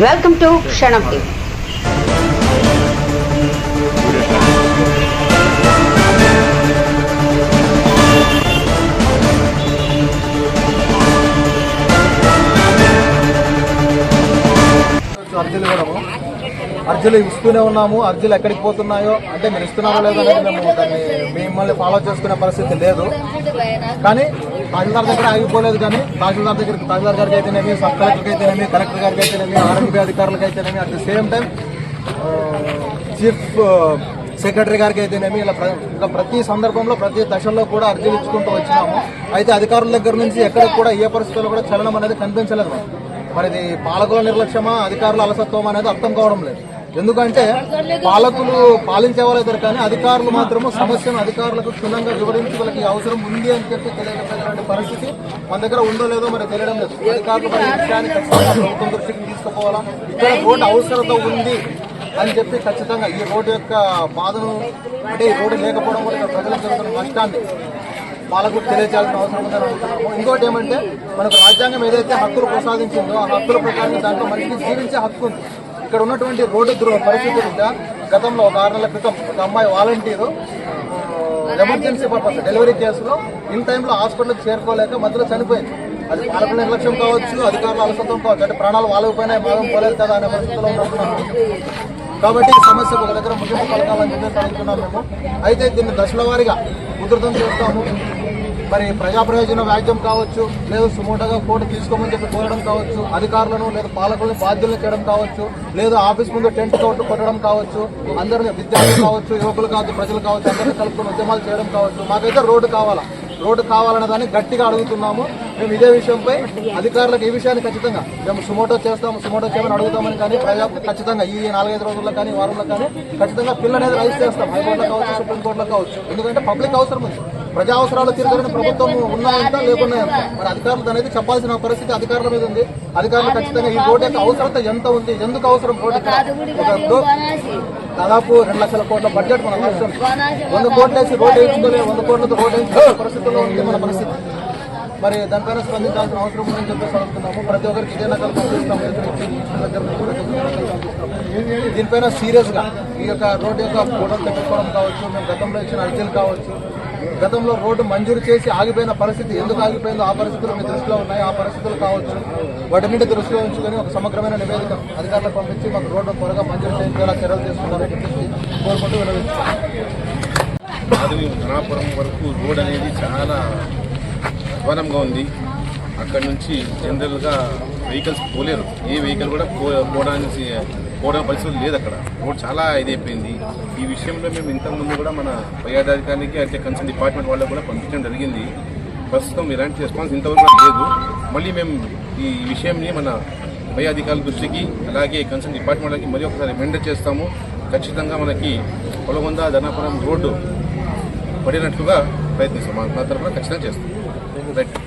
Welcome to క్షణం TV అర్జీలు ఇవ్వడము అర్జీలు ఇస్తూనే ఉన్నాము. అర్జీలు ఎక్కడికి పోతున్నాయో అంటే మీరు ఇస్తున్నారో లేదో అనేది మేము దాన్ని మిమ్మల్ని ఫాలో చేసుకునే పరిస్థితి లేదు. కానీ తహసీల్దార్ దగ్గర ఆగిపోలేదు కానీ తహసీల్దార్ దగ్గర తహసీల్దార్ గారికి అయితేనేమి సబ్ కలెక్టర్కి అయితేనేమి కలెక్టర్ గారికి అయితేనేమి ఆరోగ్య అధికారులకు అయితేనేమి at the same time chief secretary గారికి అయితేనేమి ఇలా ప్ర- ప్రతి సందర్భంలో ప్రతి దశల్లో కూడా అర్జీలు ఇచ్చుకుంటూ వచ్చినాము. అయితే అధికారుల దగ్గర నుంచి ఎక్కడికి కూడా ఏ పరిస్థితుల్లో కూడా చలనం అనేది కనిపించలేదు. మరి ఇది పాలకుల నిర్లక్ష్యమా అధికారుల అలసత్వం అనేది అర్థం కావడం లేదు. ఎందుకంటే పాలకులు పాలించే వాళ్ళిద్దరు కానీ అధికారులు మాత్రము సమస్యను అధికారులకు క్షుణ్ణంగా వివరించి వాళ్ళకి అవసరం ఉంది అని చెప్పి తెలియకపోయినటువంటి పరిస్థితి మన దగ్గర ఉందో లేదో మరి తెలియడం లేదు. అధికారులు మరి విషయాన్ని ప్రభుత్వం దృష్టికి తీసుకుపోవాలా? ఇక్కడ రోడ్డు అవసరత ఉంది అని చెప్పి ఖచ్చితంగా ఈ రోడ్డు యొక్క బాధను అంటే ఈ రోడ్డు లేకపోవడం వల్ల ప్రజలకు జరుగుతున్న నష్టాన్ని వాళ్ళకు తెలియజేయాల్సిన అవసరం ఉందని అనుకుంటున్నాము. ఇంకోటి ఏమంటే మనకు రాజ్యాంగం ఏదైతే హక్కులు ప్రసాదించిందో ఆ హక్కుల ప్రకారం దాంట్లో మనిషిని జీవించే హక్కు ఉంది. ఇక్కడ ఉన్నటువంటి రోడ్డు దుర పరిస్థితి గతంలో ఒక ఆరు నెలల క్రితం ఒక అమ్మాయి వాలంటీరు ఎమర్జెన్సీ పర్పస్ డెలివరీ కేసులో ఇన్ టైంలో హాస్పిటల్కి చేరుకోలేక మధ్యలో చనిపోయింది. అది పాలకుల నిర్లక్ష్యం కావచ్చు అధికారుల అలసత్వం కావచ్చు అంటే ప్రాణాలు వాళ్ళకపోయినా భాగం పోలేదు కదా అనే పరిస్థితిలో ఉంటున్నాము కాబట్టి ఈ సమస్య ఒక దగ్గర ముగింపు పలకాలని చెప్పేసి అడుగుతున్నాం మేము. అయితే దీన్ని దశల వారీగా ఉధృతం చేస్తాము. మరి ప్రజా ప్రయోజన వ్యాజ్యం కావచ్చు లేదు సుమోటోగా కోర్టు తీసుకోమని చెప్పి కోరడం కావచ్చు అధికారులను లేదా పాలకులను బాధ్యులను చేయడం కావచ్చు లేదా ఆఫీస్ ముందు టెంట్ కోర్టు కొట్టడం కావచ్చు అందరిని విద్యార్థులు కావచ్చు యువకులు కావచ్చు ప్రజలు కావచ్చు అందరినీ కలుపుకొని ఉద్యమాలు చేయడం కావచ్చు. మాకైతే రోడ్డు కావాలా? రోడ్డు కావాలనే దాన్ని గట్టిగా అడుగుతున్నాము. మేము ఇదే విషయంపై అధికారులకు ఈ విషయాన్ని ఖచ్చితంగా మేము సుమోటో చేస్తాము సుమోటో చేయమని అడుగుతామని కానీ ప్రజా ఖచ్చితంగా ఈ నాలుగైదు రోజుల్లో కానీ వారంలో కానీ ఖచ్చితంగా పిల్లనేది రైజ్ చేస్తాం. హైకోర్టులో కావచ్చు సుప్రీంకోర్టులో కావచ్చు. ఎందుకంటే పబ్లిక్ అవసరం ఉంది. ప్రజా అవసరాలు తీర్చాలని ప్రభుత్వం ఉన్నాయంట లేకుండా మరి అధికారులు అనేది చెప్పాల్సిన పరిస్థితి అధికారుల మీద ఉంది. అధికారులు ఖచ్చితంగా ఈ రోడ్డు యొక్క అవసరత ఎంత ఉంది? ఎందుకు అవసరం రోడ్డు దాదాపు రెండు లక్షల కోట్ల బడ్జెట్ మన రాష్ట్రం. వంద కోట్లు వేసి రోడ్డు వేయించుకోలే వంద కోట్లతో రోడ్డు వేయించుకునే పరిస్థితుల్లో ఉంది మన పరిస్థితి. మరి దానిపైన స్పందించాల్సిన అవసరం ఉందని చెప్పేసి అడుగుతున్నాము. ప్రతి ఒక్కరికి ఇదే నకలు పంపిస్తాము దీనిపైన సీరియస్గా ఈ యొక్క రోడ్డు యొక్క ఫోటోలు తెప్పించుకోవడం కావచ్చు మేము గతంలో ఇచ్చిన అర్జీలు కావచ్చు గతంలో రోడ్డు మంజూరు చేసి ఆగిపోయిన పరిస్థితి ఎందుకు ఆగిపోయిందో ఆ పరిస్థితులు మీ దృష్టిలో ఉన్నాయి. ఆ పరిస్థితులు కావచ్చు. వాటిన్నింటి దృష్టిలో ఉంచుకొని ఒక సమగ్రమైన నివేదిక అధికారులకు పంపించి మాకు రోడ్డు త్వరగా మంజూరు చేయించేలా చర్యలు తీసుకుంటారని చెప్పేసి కోరుకుంటూ వినవిస్తున్నాం ధనాపురం వరకు రోడ్ అనేది చాలా అధ్వానంగా ఉంది. అక్కడ నుంచి జనరల్గా వెహికల్స్ పోలేరు. ఏ వెహికల్ కూడా పోవడానికి పోవడం పరిస్థితి లేదు అక్కడ. రోడ్ చాలా ఇదైపోయింది. ఈ విషయంలో మేము ఇంతకుముందు కూడా మన పై అధికారికి అంటే కన్సర్న్ డిపార్ట్మెంట్ వాళ్ళకు కూడా పంపించడం జరిగింది. ప్రస్తుతం ఇలాంటి రెస్పాన్స్ ఇంతవరకు లేదు. మళ్ళీ మేము ఈ విషయంని మన పై అధికారుల దృష్టికి అలాగే కన్సర్న్ డిపార్ట్మెంట్కి మరీ ఒకసారి రిమైండర్ చేస్తాము. ఖచ్చితంగా మనకి పొలగొంద ధనాపురం రోడ్డు పడినట్లుగా ప్రయత్నిస్తాం మా మా తరఫున ఖచ్చితంగా చేస్తాం రైట్